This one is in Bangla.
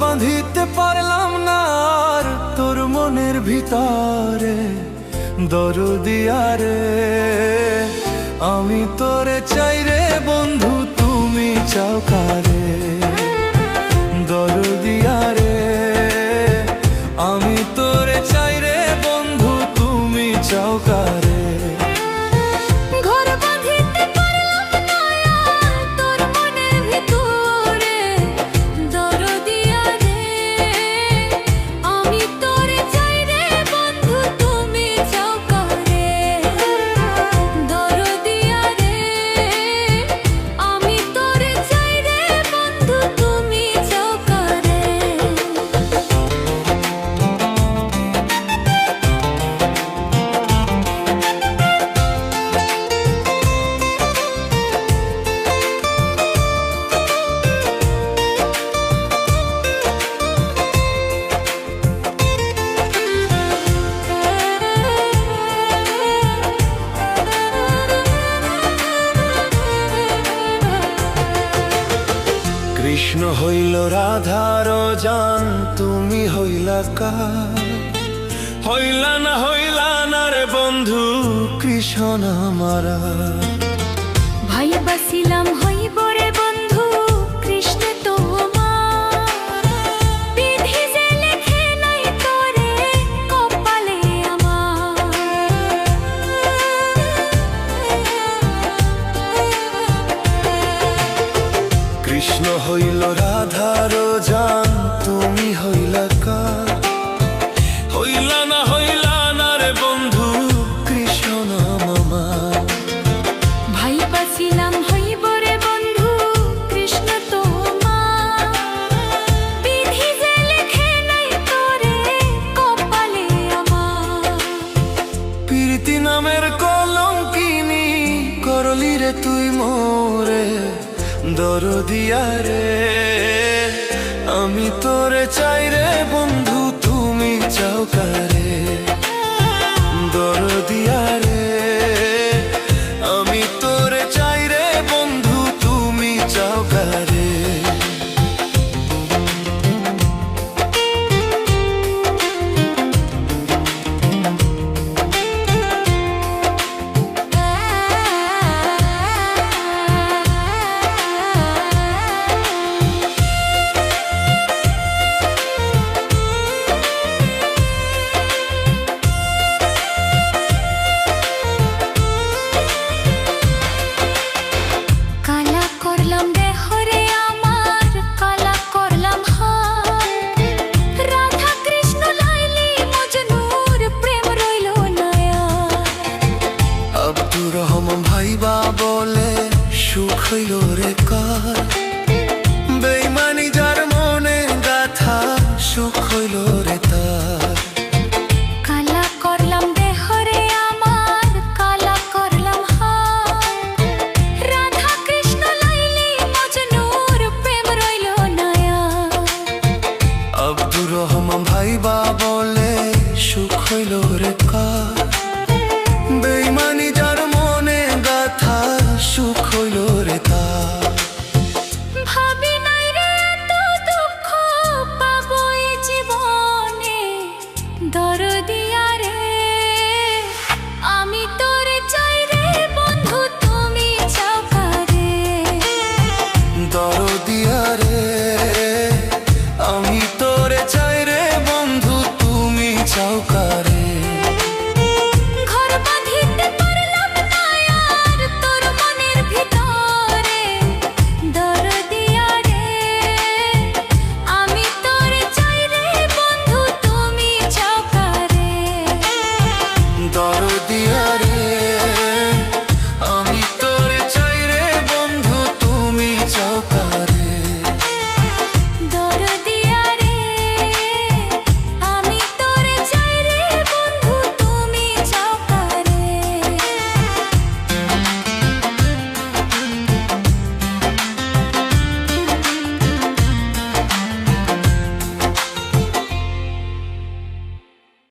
বাঁধিতে পারলাম না আর তোর মনের ভিতরে দরদিয়ারে আমি তোরে চাই রে বন্ধু, তুমি চাও কারে? হইল রাধার জান, তুমি হইলা কার? হইলা না হইলা না রে বন্ধু কৃষ্ণ মারা। ভাই বাসিলাম তুমি হইলা না হইলা না রে বন্ধু কৃষ্ণ মামা ভাই বাসিলাম হইব রে বন্ধু কৃষ্ণ তোমার। বিধি যে লেখে নাই তোরে কপালে আমার। প্রীতি নামের কলঙ্কিনী করলি রে তুই মোরে দরদিয়া রে। আমি তোরে চাই রে আব্দুর রহমান ভাইবা বলে সুখ হইল রে কার? বেইমানি যার মনে গাথা সুখ হইল তোর রে আমি তোর চাই রে বন্ধু রে দর দিয়া